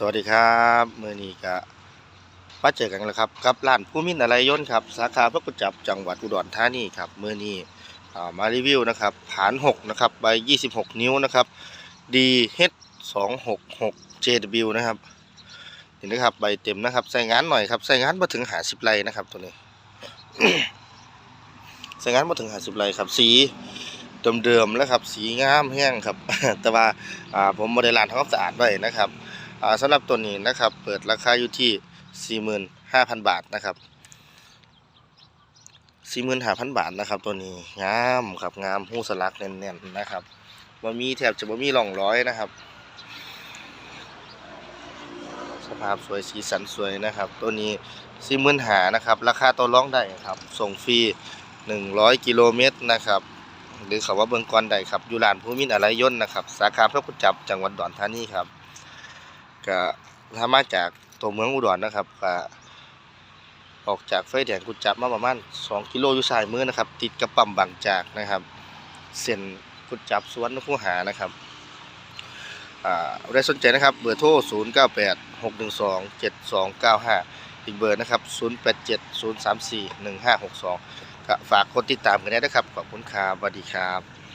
สวัสดีครับมือนี้ก็มาเจอกันแล้วครับกับร้านผู้มินอะไรย่นครับสาขาพระกุจับจังหวัดอุดรธานีครับมือนี้อ่ามารีวิวนะครับผาน6นะครับใบ 26 นิ้วนะครับ DH 2 6 6 JW นะครับนี่นะครับใบเต็มนะครับใส่งานหน่อยครับใส่งานมาถึงหาสิบไรนะครับตัวนี้ใส่งานมาถึงหาสิบไรครับสีเดิมๆแล้วครับสีงามแห้งครับ แต่ว่าผมโมเดลลางทำความสะอาดไว้นะครับ สำหรับตัวนี้นะครับ เปิดราคาอยู่ที่ 45,000 บาทนะครับ 45,000 บาทนะครับ ตัวนี้งามครับงามหูสลักแน่นๆนะครับบ่มีแทบจะบ่มีร่องร้อยนะครับ สภาพสวยสีสันสวยนะครับ ตัวนี้45,000นะครับ ราคาตัวร้องได้ครับ ส่งฟรี 100 กิโลเมตรนะครับหรือเขาว่าเบิงกอนได้ครับอยู่ลานภูมินทร์อะไรยนนะครับ สาขาพระกุจับจังหวัดดอุดรธานีครับ ก็ถ้ามาจากตัวเมืองอุดรนะครับก็ออกจากไฟแดงกุจับมาประมาณ2กิโลอยู่ซ้ายมือนะครับ ติดกับปั๊มบางจากนะครับ เส้นกุจับสวนนคูหานะครับอ่าได้สนใจนะครับ เบอร์โทร 0 9 8 6 1 2 7 2 9 5 อีกเบอร์นะครับ 0 8 7 0 3 4 1 5 6 2 ก็ฝากกดติดตามกันได้นะครับ ขอบคุณครับสวัสดีครับ